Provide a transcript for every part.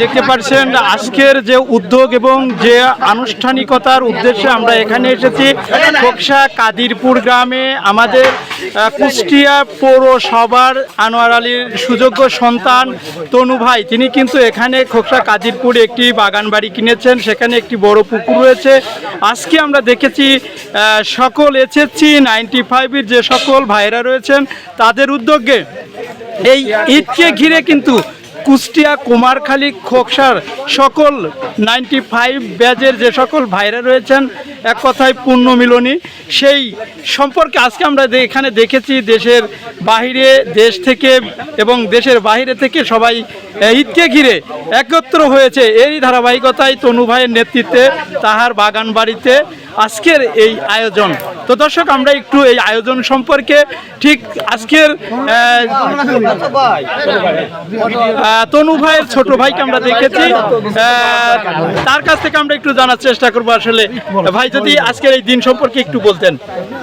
দেখতে পাচ্ছেন, আজকের যে উদ্যোগ এবং যে আনুষ্ঠানিকতার উদ্দেশ্যে আমরা এখানে এসেছি, খোকসা কাদিরপুর গ্রামে আমাদের কুষ্টিয়া পৌরসভার আনোয়ার আলীর সুযোগ্য সন্তান তনু ভাই। তিনি কিন্তু এখানে খোকসা কাদিরপুরে একটি বাগান বাড়ি কিনেছেন, সেখানে একটি বড় পুকুর রয়েছে। আজকে আমরা দেখেছি সকল এসএসসি, নাইনটি ফাইভের যে সকল ভাইরা রয়েছেন, তাদের উদ্যোগে এই ঈদকে ঘিরে কিন্তু কুষ্টিয়া, কুমারখালী, খোকসার সকল নাইনটি ফাইভ ব্যাজের যে সকল ভাইরা রয়েছেন, এক কথায় পূর্ণ মিলনী সেই সম্পর্কে আজকে আমরা এখানে দেখেছি দেশের বাহিরে, দেশ থেকে এবং দেশের বাইরে থেকে সবাই ঈদকে ঘিরে একত্র হয়েছে। এরই ধারাবাহিকতায় তনু ভাইয়ের নেতৃত্বে, তাহার বাগান বাড়িতে আজকের এই আয়োজন। তো দর্শক, আমরা একটু এই আয়োজন সম্পর্কে ঠিক আজকের তনু ভাইয়ের ছোট ভাইকে আমরা দেখেছি। তার কাছ থেকে আমরা একটু জানার চেষ্টা করব আসলে। ভাই, যদি আজকের এই দিন সম্পর্কে একটু বলতেন।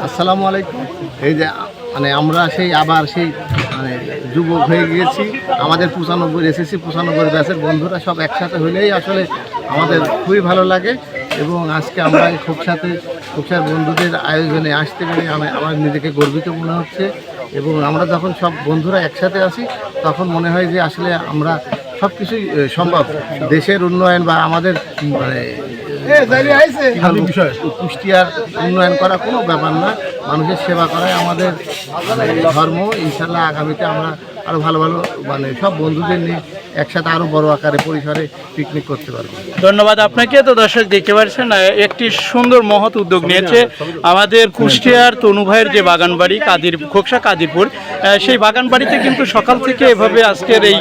আসসালামু আলাইকুম। এই যে মানে আমরা সেই আবার সেই মানে যুবক হয়ে গিয়েছি। আমাদের পঁচানব্বই, এসএসসি পঁচানব্বই ব্যাচের বন্ধুরা সব একসাথে হলেই আসলে আমাদের খুবই ভালো লাগে। এবং আজকে আমরা এই খোকসাতে খোকসার বন্ধুদের আয়োজনে আসতে পেরে আমি আমার নিজেকে গর্বিত মনে হচ্ছে এবং আমরা যখন সব বন্ধুরা একসাথে আসি তখন মনে হয় যে আসলে আমরা সব কিছুই সম্ভব। দেশের উন্নয়ন বা আমাদের মানে কুষ্টিয়ার উন্নয়ন করা কোনো ব্যাপার না। মানুষের সেবা করাই আমাদের মানে ধর্ম। ইনশাল্লাহ আগামীতে আমরা আরও ভালো ভালো মানে সব বন্ধুদের নিয়ে একসাথে আরও বড় আকারে পরিসরে পিকনিক করতে পারব। ধন্যবাদ আপনাকে। তো দর্শক দেখতে পাচ্ছেন একটি সুন্দর মহৎ উদ্যোগ নিয়েছে আমাদের কুষ্টিয়ার তনু ভাইয়ের যে বাগান বাড়ি কাদির খোকসা কাদিরপুর সেই বাগান বাড়িতে কিন্তু সকাল থেকে এভাবে আজকের এই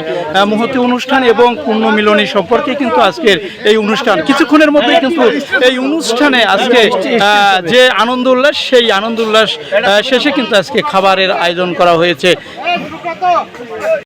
মহতি অনুষ্ঠান এবং পূর্ণ মিলনী সম্পর্কে কিন্তু আজকের এই অনুষ্ঠান। কিছুক্ষণের মধ্যে কিন্তু এই অনুষ্ঠানে আজকে আহ, যে আনন্দ উল্লাস সেই আনন্দ উল্লাস শেষে কিন্তু আজকে খাবারের আয়োজন করা হয়েছে। と